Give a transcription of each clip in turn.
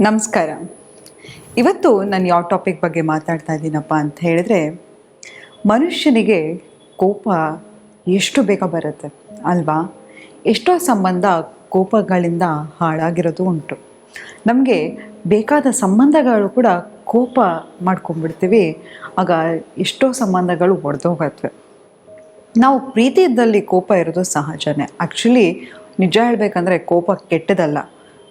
ನಮಸ್ಕಾರ. ಇವತ್ತು ನಾನು ಯಾವ ಟಾಪಿಕ್ ಬಗ್ಗೆ ಮಾತಾಡ್ತಾ ಇದ್ದೀನಪ್ಪ ಅಂತ ಹೇಳಿದ್ರೆ, ಮನುಷ್ಯನಿಗೆ ಕೋಪ ಎಷ್ಟು ಬೇಗ ಬರುತ್ತೆ ಅಲ್ವಾ? ಎಷ್ಟೋ ಸಂಬಂಧ ಕೋಪಗಳಿಂದ ಹಾಳಾಗಿರೋದು ಉಂಟು. ನಮಗೆ ಬೇಕಾದ ಸಂಬಂಧಗಳು ಕೂಡ ಕೋಪ ಮಾಡ್ಕೊಂಡ್ಬಿಡ್ತೀವಿ. ಆಗ ಎಷ್ಟೋ ಸಂಬಂಧಗಳು ಒಡೆದೋಗತ್ವೆ. ನಾವು ಪ್ರೀತಿ ಕೋಪ ಇರೋದು ಸಹಜನೇ. ಆ್ಯಕ್ಚುಲಿ ನಿಜ ಹೇಳಬೇಕಂದ್ರೆ ಕೋಪ ಕೆಟ್ಟದಲ್ಲ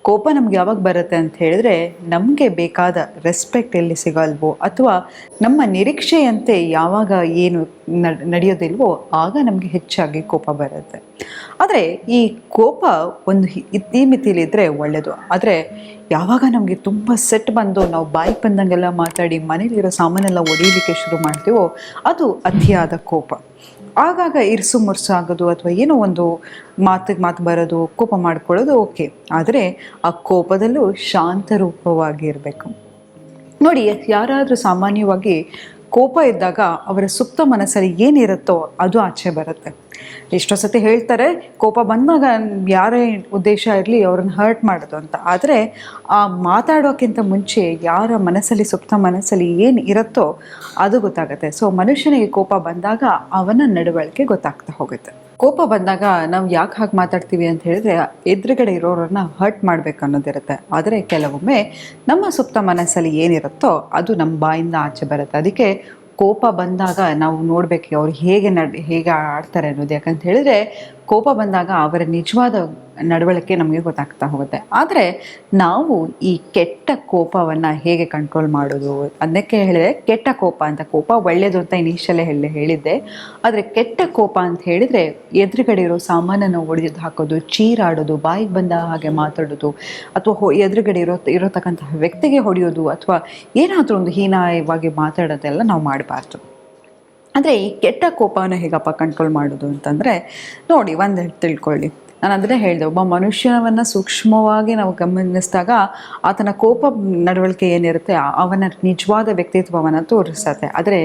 ಕೋಪ ನಮ್ಗೆ ಯಾವಾಗ ಬರುತ್ತೆ ಅಂತ ಹೇಳಿದ್ರೆ ನಮಗೆ ಬೇಕಾದ ರೆಸ್ಪೆಕ್ಟ್ ಎಲ್ಲಿ ಸಿಗಲ್ವೋ ಅಥವಾ ನಮ್ಮ ನಿರೀಕ್ಷೆಯಂತೆ ಯಾವಾಗ ಏನು ನಡ್- ನಡೆಯೋದಿಲ್ವೋ ಆಗ ನಮಗೆ ಹೆಚ್ಚಾಗಿ ಕೋಪ ಬರುತ್ತೆ. ಆದರೆ ಈ ಕೋಪ ಒಂದು ಹಿ- ಇತಿಮಿತಿಲಿದ್ರೆ ಒಳ್ಳೆಯದು ಆದರೆ ಯಾವಾಗ ನಮಗೆ ತುಂಬ ಸೆಟ್ ಬಂದು ನಾವು ಬಾಯಿಗೆ ಬಂದಂಗೆಲ್ಲ ಮಾತಾಡಿ ಮನೇಲಿರೋ ಸಾಮಾನೆಲ್ಲ ಒಡೆಯಲಿಕ್ಕೆ ಶುರು ಮಾಡ್ತೀವೋ ಅದು ಅತಿಯಾದ ಕೋಪ. ಆಗಾಗ ಇರ್ಸು ಮುರ್ಸು ಆಗೋದು ಅಥವಾ ಏನೋ ಒಂದು ಮಾತಿಗೆ ಮಾತು ಬರೋದು, ಕೋಪ ಮಾಡ್ಕೊಳ್ಳೋದು ಓಕೆ. ಆದರೆ ಆ ಕೋಪದಲ್ಲೂ ಶಾಂತ ರೂಪವಾಗಿ ನೋಡಿ, ಯಾರಾದರೂ ಸಾಮಾನ್ಯವಾಗಿ ಕೋಪ ಇದ್ದಾಗ ಅವರ ಸುಪ್ತ ಮನಸ್ಸಲ್ಲಿ ಏನಿರುತ್ತೋ ಅದು ಆಚೆ ಬರುತ್ತೆ. ಎಷ್ಟೋ ಸತಿ ಹೇಳ್ತಾರೆ, ಕೋಪ ಬಂದಾಗ ಯಾರೇ ಉದ್ದೇಶ ಇರಲಿ ಅವ್ರನ್ನ ಹರ್ಟ್ ಮಾಡೋದು ಅಂತ. ಆದರೆ ಆ ಮಾತಾಡೋಕ್ಕಿಂತ ಮುಂಚೆ ಯಾರ ಮನಸ್ಸಲ್ಲಿ, ಸುಪ್ತ ಮನಸ್ಸಲ್ಲಿ ಏನು ಇರುತ್ತೋ ಅದು ಗೊತ್ತಾಗುತ್ತೆ. ಸೊ ಮನುಷ್ಯನಿಗೆ ಕೋಪ ಬಂದಾಗ ಅವನ ನಡವಳಿಕೆ ಗೊತ್ತಾಗ್ತಾ ಹೋಗುತ್ತೆ. ಕೋಪ ಬಂದಾಗ ನಾವು ಯಾಕೆ ಹಾಗೆ ಮಾತಾಡ್ತೀವಿ ಅಂತ ಹೇಳಿದ್ರೆ, ಎದುರುಗಡೆ ಇರೋರನ್ನ ಹರ್ಟ್ ಮಾಡ್ಬೇಕು ಅನ್ನೋದಿರುತ್ತೆ ಆದರೆ ಕೆಲವೊಮ್ಮೆ ನಮ್ಮ ಸುಪ್ತ ಮನಸ್ಸಲ್ಲಿ ಏನಿರುತ್ತೋ ಅದು ನಮ್ಮ ಬಾಯಿಂದ ಆಚೆ ಬರುತ್ತೆ. ಅದಕ್ಕೆ ಕೋಪ ಬಂದಾಗ ನಾವು ನೋಡಬೇಕು ಅವ್ರು ಹೇಗೆ ನಡ್ ಹೇಗೆ ಆಡ್ತಾರೆ ಅನ್ನೋದು. ಯಾಕಂತ ಹೇಳಿದ್ರೆ ಕೋಪ ಬಂದಾಗ ಅವರ ನಿಜವಾದ ನಡವಳಿಕೆ ನಮಗೆ ಗೊತ್ತಾಗ್ತಾ ಹೋಗುತ್ತೆ. ಆದರೆ ನಾವು ಈ ಕೆಟ್ಟ ಕೋಪವನ್ನು ಹೇಗೆ ಕಂಟ್ರೋಲ್ ಮಾಡೋದು? ಅದಕ್ಕೆ ಹೇಳಿದ್ರೆ ಕೆಟ್ಟ ಕೋಪ ಅಂತ, ಕೋಪ ಒಳ್ಳೆಯದು ಅಂತ ಇನಿಷಿಯಲ್ಲೇ ಹೇಳಿ, ಹೇಳಿದ್ದೆ. ಆದರೆ ಕೆಟ್ಟ ಕೋಪ ಅಂತ ಹೇಳಿದರೆ ಎದುರುಗಡೆ ಇರೋ ಸಾಮಾನನ್ನು ಒಡೆದು ಹಾಕೋದು, ಚೀರಾಡೋದು, ಬಾಯಿಗೆ ಬಂದ ಹಾಗೆ ಮಾತಾಡೋದು, ಅಥವಾ ಹೊ, ಎದುರುಗಡೆ ಇರೋ, ಇರೋತಕ್ಕಂತಹ ವ್ಯಕ್ತಿಗೆ ಹೊಡೆಯೋದು, ಅಥವಾ ಏನಾದರೂ ಒಂದು ಹೀನಾಯವಾಗಿ ಮಾತಾಡೋದೆಲ್ಲ ನಾವು ಮಾಡಬಾರ್ದು. ಅಂದರೆ ಈ ಕೆಟ್ಟ ಕೋಪವನ್ನು ಹೇಗಪ್ಪ ಕಂಟ್ರೋಲ್ ಮಾಡೋದು ಅಂತಂದರೆ ನೋಡಿ ಒಂದು ತಿಳ್ಕೊಳ್ಳಿ. ನಾನು ಅದನ್ನೇ ಹೇಳಿದೆ, ಒಬ್ಬ ಮನುಷ್ಯನವನ್ನು ಸೂಕ್ಷ್ಮವಾಗಿ ನಾವು ಗಮನಿಸಿದಾಗ ಆತನ ಕೋಪ ನಡವಳಿಕೆ ಏನಿರುತ್ತೆ, ಅವನ ನಿಜವಾದ ವ್ಯಕ್ತಿತ್ವವನ್ನು ತೋರಿಸುತ್ತೆ. ಆದರೆ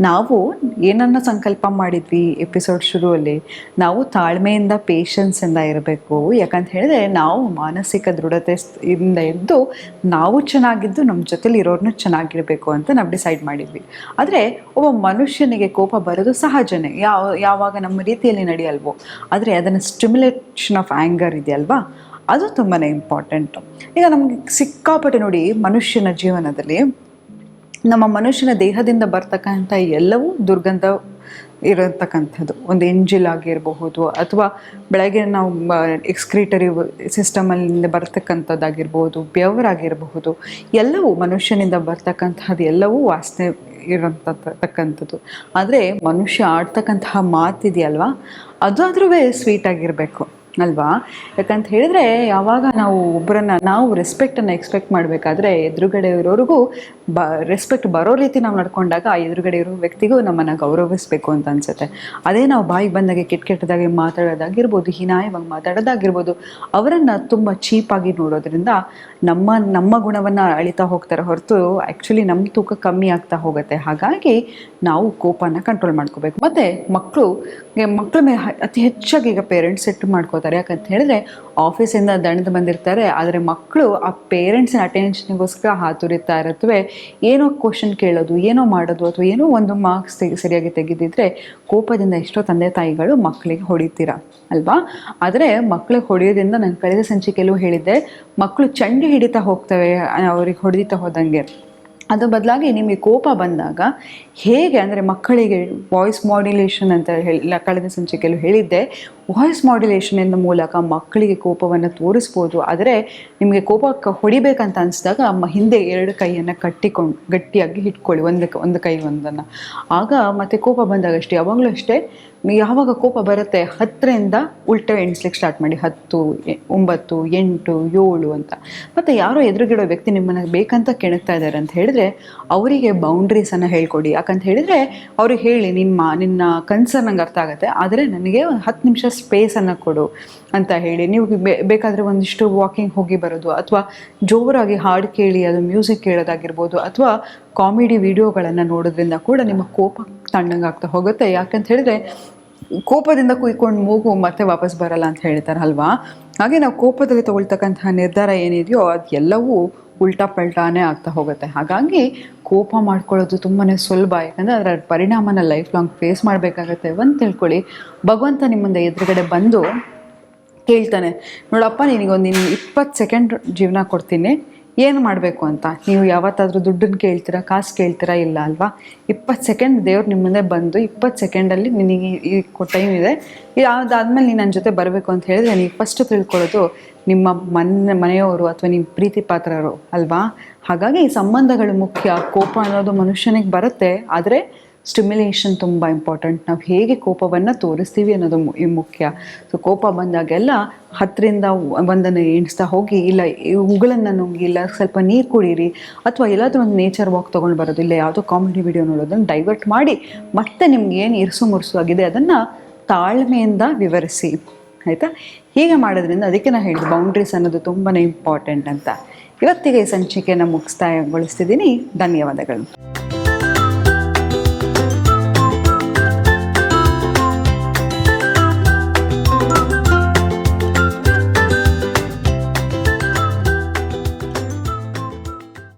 ನಾವು ಏನನ್ನು ಸಂಕಲ್ಪ ಮಾಡಿದ್ವಿ ಎಪಿಸೋಡ್ ಶುರುವಲ್ಲಿ, ನಾವು ತಾಳ್ಮೆಯಿಂದ ಪೇಷನ್ಸಿಂದ ಇರಬೇಕು. ಯಾಕಂತ ಹೇಳಿದ್ರೆ ನಾವು ಮಾನಸಿಕ ದೃಢತೆ ಇಂದ ಇದ್ದು ನಾವು ಚೆನ್ನಾಗಿದ್ದು ನಮ್ಮ ಜೊತೆಲಿ ಇರೋರ್ನು ಚೆನ್ನಾಗಿರಬೇಕು ಅಂತ ನಾವು ಡಿಸೈಡ್ ಮಾಡಿದ್ವಿ. ಆದರೆ ಒಬ್ಬ ಮನುಷ್ಯನಿಗೆ ಕೋಪ ಬರೋದು ಸಹಜನೇ. ಯಾವ, ಯಾವಾಗ ನಮ್ಮ ರೀತಿಯಲ್ಲಿ ನಡೆಯಲ್ವೋ. ಆದರೆ ಅದನ್ನು ಸ್ಟಿಮ್ಯುಲೇಷನ್ ಆಫ್ ಆ್ಯಂಗರ್ ಇದೆಯಲ್ವಾ? ಅದು ತುಂಬಾ ಇಂಪಾರ್ಟೆಂಟು ಈಗ ನಮಗೆ ಸಿಕ್ಕಾಪಟ್ಟೆ ನೋಡಿ ಮನುಷ್ಯನ ಜೀವನದಲ್ಲಿ ನಮ್ಮ ಮನುಷ್ಯನ ದೇಹದಿಂದ ಬರ್ತಕ್ಕಂಥ ಎಲ್ಲವೂ ದುರ್ಗಂಧ ಇರತಕ್ಕಂಥದ್ದು. ಒಂದು ಎಂಜಿಲ್ ಆಗಿರಬಹುದು ಅಥವಾ ಬೆಳಗ್ಗೆ ನಾವು ಎಕ್ಸ್ಕ್ರೀಟರಿ ಸಿಸ್ಟಮಲ್ಲಿಂದ ಬರ್ತಕ್ಕಂಥದ್ದಾಗಿರ್ಬೋದು ಬೆವರಾಗಿರಬಹುದು ಎಲ್ಲವೂ ಮನುಷ್ಯನಿಂದ ಬರ್ತಕ್ಕಂಥದ್ದು, ಎಲ್ಲವೂ ವಾಸನೆ ಇರೋಂಥಕ್ಕಂಥದ್ದು ಆದರೆ ಮನುಷ್ಯ ಆಡ್ತಕ್ಕಂತಹ ಮಾತಿದೆಯಲ್ವಾ? ಅದಾದ್ರೂ ಸ್ವೀಟ್ ಆಗಿರಬೇಕು. ಅಲ್ವಾ? ಯಾಕಂತ ಹೇಳಿದ್ರೆ ಯಾವಾಗ ನಾವು ಒಬ್ಬರನ್ನ ನಾವು ರೆಸ್ಪೆಕ್ಟನ್ನು ಎಕ್ಸ್ಪೆಕ್ಟ್ ಮಾಡಬೇಕಾದ್ರೆ ಎದುರುಗಡೆ ಇರೋರಿಗೂ ಬ ರೆಸ್ಪೆಕ್ಟ್ ಬರೋ ರೀತಿ ನಾವು ನಡ್ಕೊಂಡಾಗ ಆ ಎದುರುಗಡೆ ಇರೋ ವ್ಯಕ್ತಿಗೂ ನಮ್ಮನ್ನು ಗೌರವಿಸಬೇಕು ಅಂತ ಅನ್ಸುತ್ತೆ. ಅದೇ ನಾವು ಬಾಯಿಗೆ ಬಂದಾಗ ಕೆಟ್ಟ ಕೆಟ್ಟದಾಗಿ ಮಾತಾಡೋದಾಗಿರ್ಬೋದು, ಹೀನಾಯವಾಗಿ ಮಾತಾಡೋದಾಗಿರ್ಬೋದು, ಅವರನ್ನು ತುಂಬ ಚೀಪಾಗಿ ನೋಡೋದ್ರಿಂದ ನಮ್ಮ ನಮ್ಮ ಗುಣವನ್ನು ಅಳಿತಾ ಹೋಗ್ತಾರೆ ಹೊರತು ಆ್ಯಕ್ಚುಲಿ ನಮ್ಮ ತೂಕ ಕಮ್ಮಿ ಆಗ್ತಾ ಹೋಗುತ್ತೆ. ಹಾಗಾಗಿ ನಾವು ಕೋಪನ ಕಂಟ್ರೋಲ್ ಮಾಡ್ಕೋಬೇಕು. ಮತ್ತು ಮಕ್ಕಳು ಮಕ್ಕಳ ಮೇಲೆ ಅತಿ ಹೆಚ್ಚಾಗಿ ಈಗ ಪೇರೆಂಟ್ಸ್ ಸೆಟ್ ಮಾಡ್ಕೋತಾರೆ ಯಾಕಂತ ಹೇಳಿದ್ರೆ ಆಫೀಸಿಂದ ದಣದು ಬಂದಿರ್ತಾರೆ. ಆದರೆ ಮಕ್ಕಳು ಆ ಪೇರೆಂಟ್ಸಿನ ಅಟೆನ್ಷನ್ಗೋಸ್ಕರ ಹಾತುರಿತಾ ಇರುತ್ತವೆ. ಏನೋ ಕ್ವಶನ್ ಕೇಳೋದು, ಏನೋ ಮಾಡೋದು ಅಥವಾ ಏನೋ ಒಂದು ಮಾರ್ಕ್ಸ್ ಸರಿಯಾಗಿ ತೆಗೆದಿದ್ರೆ ಕೋಪದಿಂದ ಎಷ್ಟೋ ತಂದೆ ತಾಯಿಗಳು ಮಕ್ಕಳಿಗೆ ಹೊಡಿತೀರ, ಅಲ್ವಾ? ಆದರೆ ಮಕ್ಕಳಿಗೆ ಹೊಡೆಯೋದ್ರಿಂದ ನಾನು ಕಳೆದ ಸಂಚಿಕೆಯಲ್ಲೂ ಹೇಳಿದ್ದೆ ಮಕ್ಕಳು ಚಂಡಿ ಹಿಡಿತಾ ಹೋಗ್ತವೆ, ಅವ್ರಿಗೆ ಹೊಡೆದಿತಾ ಹೋದಂಗೆ. ಅದ್ರ ಬದಲಾಗಿ ನಿಮಗೆ ಕೋಪ ಬಂದಾಗ ಹೇಗೆ ಅಂದರೆ ಮಕ್ಕಳಿಗೆ ವಾಯ್ಸ್ ಮಾಡ್ಯುಲೇಷನ್ ಅಂತ ಹೇಳಿ ಕಳೆದ ಸಂಚಿಕೆಯಲ್ಲಿ ಹೇಳಿದ್ದೆ ವಾಯ್ಸ್ ಮಾಡ್ಯುಲೇಷನಿಂದ ಮೂಲಕ ಮಕ್ಕಳಿಗೆ ಕೋಪವನ್ನು ತೋರಿಸ್ಬೋದು. ಆದರೆ ನಿಮಗೆ ಕೋಪ ಹೊಡಿಬೇಕಂತ ಅನಿಸಿದಾಗ ಹಿಂದೆ ಎರಡು ಕೈಯನ್ನು ಕಟ್ಟಿಕೊಂಡು, ಗಟ್ಟಿಯಾಗಿ ಇಟ್ಕೊಳ್ಳಿ ಒಂದು ಒಂದು ಕೈ ಒಂದನ್ನು. ಆಗ ಮತ್ತೆ ಕೋಪ ಬಂದಾಗ ಅಷ್ಟೇ ಯಾವಾಗಲೂ ಅಷ್ಟೇ ಯಾವಾಗ ಕೋಪ ಬರುತ್ತೆ ಹತ್ತರಿಂದ ಉಲ್ಟ ಎಣಿಸ್ಲಿಕ್ಕೆ ಸ್ಟಾರ್ಟ್ ಮಾಡಿ ಹತ್ತು ಒಂಬತ್ತು, ಎಂಟು, ಏಳು ಅಂತ. ಮತ್ತು ಯಾರೋ ಎದುರುಗಿಡೋ ವ್ಯಕ್ತಿ ನಿಮ್ಮನ್ನು ಬೇಕಂತ ಕೆಣಕ್ತಾ ಇದ್ದಾರೆ ಅಂತ ಹೇಳಿದ್ರೆ ಅವರಿಗೆ ಬೌಂಡ್ರೀಸನ್ನು ಹೇಳ್ಕೊಡಿ. ಯಾಕಂತ ಹೇಳಿದರೆ ಅವ್ರಿಗೆ ಹೇಳಿ, ನಿಮ್ಮ, ನಿನ್ನ ಕನ್ಸರ್ನ್ ನಂಗೆ ಅರ್ಥ ಆಗುತ್ತೆ, ಆದರೆ ನನಗೆ ಒಂದು ಹತ್ತು ನಿಮಿಷ ಸ್ಪೇಸನ್ನು ಕೊಡು. ಅಂತ ಹೇಳಿ. ನೀವು ಬೇಕಾದರೆ ಒಂದಿಷ್ಟು ವಾಕಿಂಗ್ ಹೋಗಿ ಬರೋದು ಅಥವಾ ಜೋರಾಗಿ ಹಾಡು ಕೇಳಿ, ಅದು ಮ್ಯೂಸಿಕ್ ಕೇಳೋದಾಗಿರ್ಬೋದು ಅಥವಾ ಕಾಮಿಡಿ ವಿಡಿಯೋಗಳನ್ನು ನೋಡೋದ್ರಿಂದ ಕೂಡ ನಿಮ್ಮ ಕೋಪ ತಣ್ಣಗಾಗ್ತಾ ಹೋಗುತ್ತೆ. ಯಾಕಂತ ಹೇಳಿದ್ರೆ ಕೋಪದಿಂದ ಕುಯ್ಕೊಂಡು ಮೂಗು ಮತ್ತೆ ವಾಪಸ್ ಬರಲ್ಲ ಅಂತ ಹೇಳ್ತಾರಲ್ವಾ? ಹಾಗೆ ನಾವು ಕೋಪದಲ್ಲಿ ತಗೊಳ್ತಕ್ಕಂತಹ ನಿರ್ಧಾರ ಏನಿದೆಯೋ ಅದೆಲ್ಲವೂ ಉಲ್ಟಾ ಪಲ್ಟಾನೇ ಆಗ್ತಾ ಹೋಗುತ್ತೆ. ಹಾಗಾಗಿ ಕೋಪ ಮಾಡ್ಕೊಳ್ಳೋದು ತುಂಬಾ ಸುಲಭ. ಯಾಕಂದರೆ ಅದರ ಪರಿಣಾಮನ ಲೈಫ್ ಲಾಂಗ್ ಫೇಸ್ ಮಾಡಬೇಕಾಗತ್ತೆ. ಒಂದು ತಿಳ್ಕೊಳ್ಳಿ, ಭಗವಂತ ನಿಮ್ಮಿಂದ ಎದುರುಗಡೆ ಬಂದು ಕೇಳ್ತಾನೆ, ನೋಡಪ್ಪ ನಿನಗೊಂದು ಇನ್ನು ಇಪ್ಪತ್ತು ಸೆಕೆಂಡ್ ಜೀವನ ಕೊಡ್ತೀನಿ. ಏನು ಮಾಡಬೇಕು ಅಂತ? ನೀವು ಯಾವತ್ತಾದರೂ ದುಡ್ಡನ್ನು ಕೇಳ್ತೀರಾ, ಕಾಸು ಕೇಳ್ತೀರಾ ಇಲ್ಲ ಅಲ್ವಾ? ಇಪ್ಪತ್ತು ಸೆಕೆಂಡ್ ದೇವ್ರು ನಿಮ್ಮ ಮುಂದೆ ಬಂದು ಇಪ್ಪತ್ತು ಸೆಕೆಂಡಲ್ಲಿ ನಿನಗೆ ಈ ಟೈಮ್ ಇದೆ. ಅದಾದಮೇಲೆ ನೀನು ನನ್ನ ಜೊತೆ ಬರಬೇಕು ಅಂತ ಹೇಳಿದ್ರೆ ನೀವು ಫಸ್ಟ್ ತಿಳ್ಕೊಳ್ಳೋದು ನಿಮ್ಮ ಮನೆ, ಮನೆಯವರು ಅಥವಾ ನಿಮ್ಮ ಪ್ರೀತಿ ಪಾತ್ರರು ಅಲ್ವಾ? ಹಾಗಾಗಿ ಈ ಸಂಬಂಧಗಳು ಮುಖ್ಯ. ಕೋಪ ಅನ್ನೋದು ಮನುಷ್ಯನಿಗೆ ಬರುತ್ತೆ, ಆದರೆ ಸ್ಟಿಮ್ಯುಲೇಷನ್ ತುಂಬ ಇಂಪಾರ್ಟೆಂಟ್ ನಾವು ಹೇಗೆ ಕೋಪವನ್ನು ತೋರಿಸ್ತೀವಿ ಅನ್ನೋದು ಮುಖ್ಯ. ಸೊ ಕೋಪ ಬಂದಾಗೆಲ್ಲ ಹತ್ತರಿಂದ ಒಂದನ್ನು ಎಣಿಸ್ತಾ ಹೋಗಿ, ಇಲ್ಲ ಉಗುಳನ್ನು ನುಂಗಿ, ಇಲ್ಲ, ಸ್ವಲ್ಪ ನೀರು ಕುಡೀರಿ, ಅಥವಾ ಎಲ್ಲಾದರೂ ಒಂದು ನೇಚರ್ ವಾಕ್ ತೊಗೊಂಡು ಬರೋದು, ಇಲ್ಲ ಯಾವುದೋ ಕಾಮಿಡಿ ವಿಡಿಯೋ ನೋಡೋದನ್ನು ಡೈವರ್ಟ್ ಮಾಡಿ ಮತ್ತೆ ನಿಮ್ಗೆ ಏನು ಇರಿಸು ಮುರುಸು ಆಗಿದೆ ಅದನ್ನು ತಾಳ್ಮೆಯಿಂದ ವಿವರಿಸಿ. ಆಯಿತಾ? ಹೀಗೆ ಮಾಡೋದ್ರಿಂದ ಅದಕ್ಕೆ ನಾನು ಹೇಳಿದೆ ಬೌಂಡ್ರೀಸ್ ಅನ್ನೋದು ತುಂಬಾ ಇಂಪಾರ್ಟೆಂಟ್ ಅಂತ. ಇವತ್ತಿಗೆ ಸಂಚಿಕೆಯನ್ನು ಮುಗಿಸ್ತಾಗೊಳಿಸ್ತಿದ್ದೀನಿ ಧನ್ಯವಾದಗಳು.